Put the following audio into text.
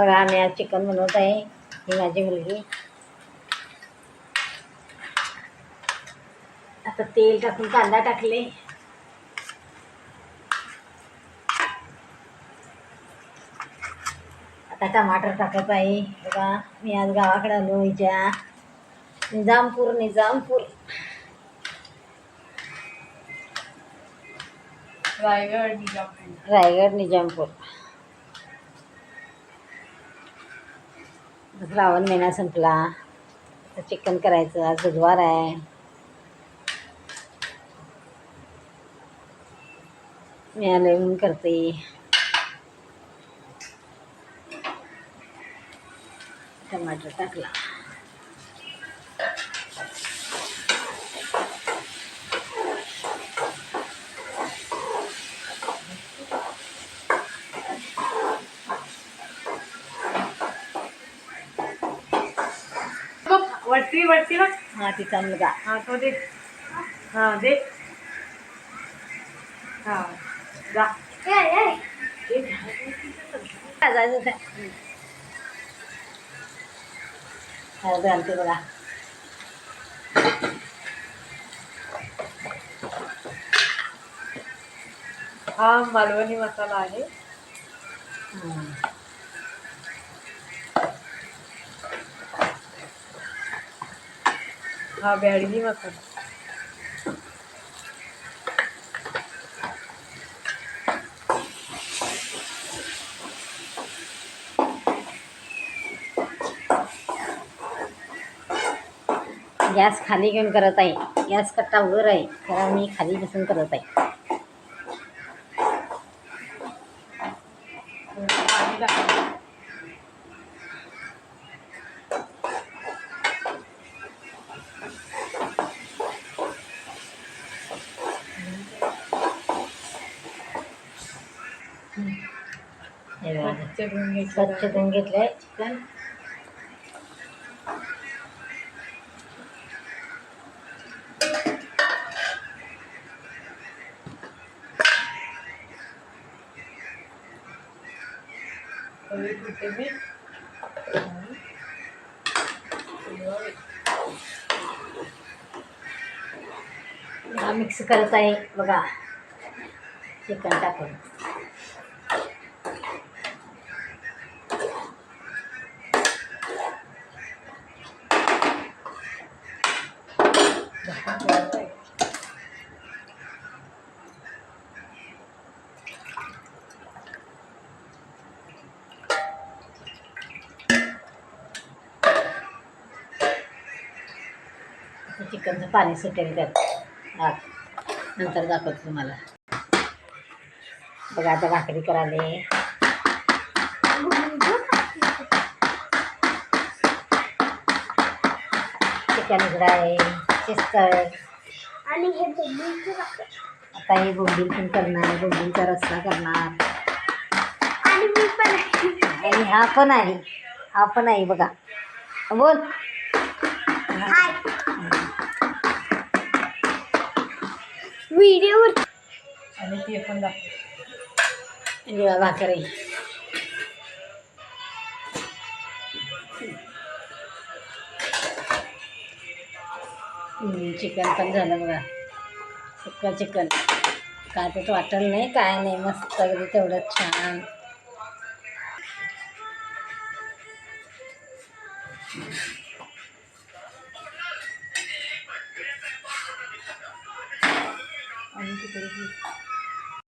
बघा आम्ही आज चिकन बनवत आहे. ही माझी मुलगी. आता तेल टाकून कांदा टाकले. आता टमाटर टाकत आहे. बघा मी आज गावाकडे आलो हिच्या निजामपूर निजामपूर. रायगड निजामपूर. रायगड निजामपूर. श्रावण महिना संपला. चिकन करायचं. आज बुधवार आहे. मी आले म्हणून करते. टमाटर टाकला बघ वरती वरती बघ हा तिचा मुलगा. हा तो दे. हा दे. हा जा. घालते बघा. हा मालवणी मसाला आहे. हं. बॅडगी मसाला गॅस खाली घेऊन करत आहे. गॅस कट्टा वर आहे. कारण मी खाली बसून करत आहे. हे बघा. स्वच्छ धुवून घेतलंय चिकन मिक्स करत आहे. बघा. चिकन टाकून आता चिकनचं पाणी सुटेल त्यात. आत नंतर दाखवते तुम्हाला. बघा आता भाकरी करायला चिकन आहे चिस्कळ आणि हे. आता हे बोंबील पण करणार बोंबीलचा रस्सा करणार. आणि हा पण आहे. हा पण आहे बघा. बोल. हाय. व्हिडिओवर. आणि ते पण दाखव. भाकरी चिकन पण झालं बघा. सुक्का चिकन. काय त्यात वाटलं नाही काय नाही मस्त अगदी तेवढंच छान. आणि तिकडे